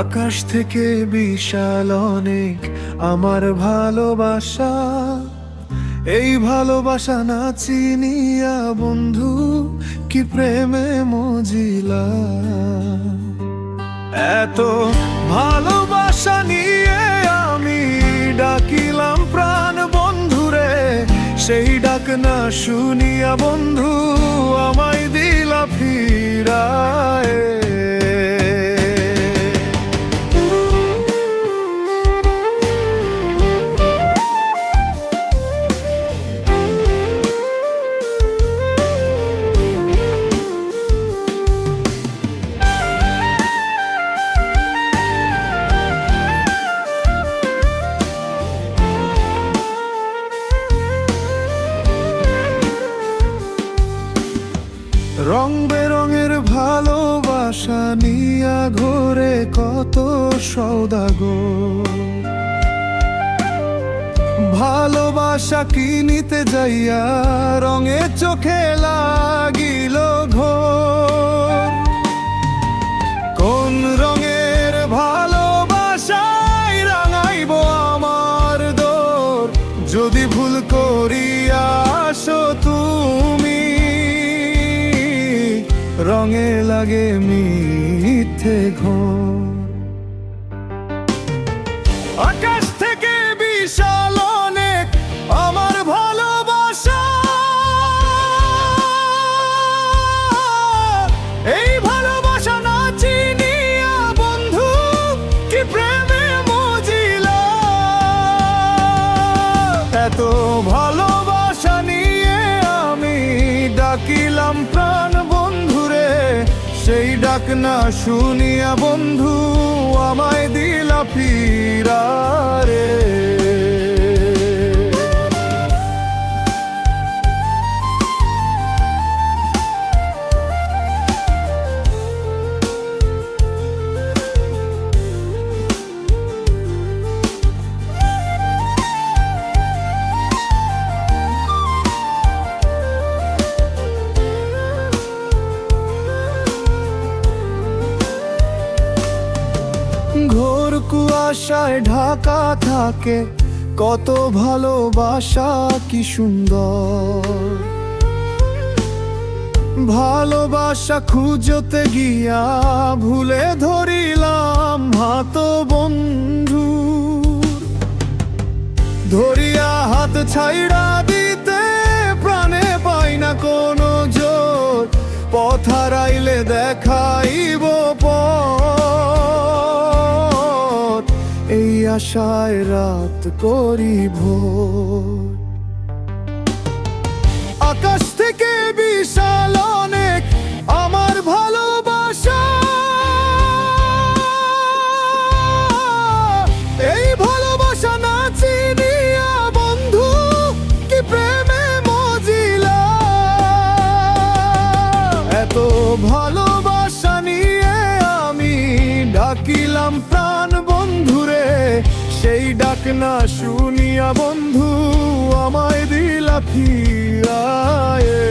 আকাশ থেকে বিশাল অনেক আমার ভালোবাসা। এই ভালোবাসা না চিনিয়া বন্ধু, কি প্রেমে মজিলা। এত ভালোবাসা নিয়ে আমি ডাকিলাম প্রাণ বন্ধুরে, সেই ডাক না শুনিয়া বন্ধু আমায় দিলা ফিরায়। রং বেরঙের ভালোবাসা নিয়া ঘোরে কত সৌদাগো ভালোবাসা কিনিতে যাইয়া রঙে চোখে লাগিল ঘোর। রঙে লাগে মিথ্যে ঘোর। আকাশ থেকে বিশাল ডাক না শুনিয়া বন্ধু আমায় কুয়াশায় ঢাকা থাকে, কত ভালোবাসা কি সুন্দর। ভালোবাসা খুঁজতে গিয়া ভুলে ধরিলাম হাত বন্ধু। ধরিয়া হাত ছাইড়া দিতে প্রাণে পাই না কোনো জোর। পথ হারাইলে আশায় রাত করি ভোর। আকাশ থেকে বিশাল অনেক আমার ভালোবাসা। এই ভালোবাসা না চিনিয়া বন্ধু, কি প্রেমে মজিলা। এত ভালোবাসা নিয়ে আমি ডাকিলাম প্রাণ বন্ধুরে সেই ডাক না শুনিয়া বন্ধু আমায় দিলা ফিরায়ে।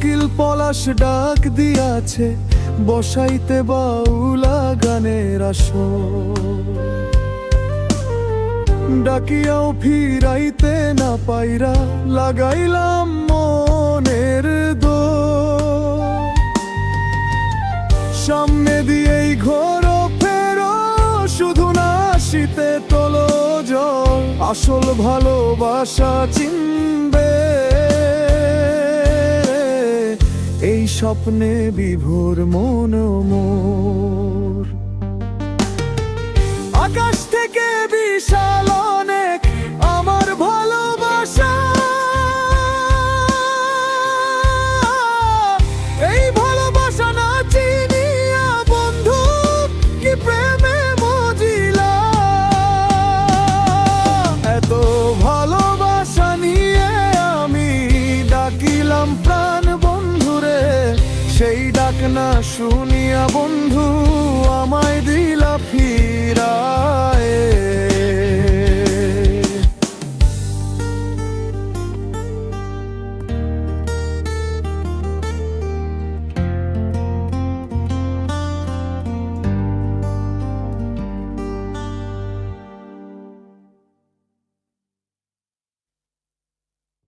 উকিল পলাশ ডাক দিয়াছে, বসাইতে বাউলা গানের আসর। ডাকিয়াও ফিরাইতে না পাইরা লাগাইলাম মনের দো সামনে দিয়েই ঘোর ফেরো শুধু না শীতে তোলো জল। আসল ভালোবাসা চিনবে এই স্বপ্নে বিভোর মন মোর। আকাশ থেকে বিশাল অনেক না শুনিয়া বন্ধু আমায় ফিরা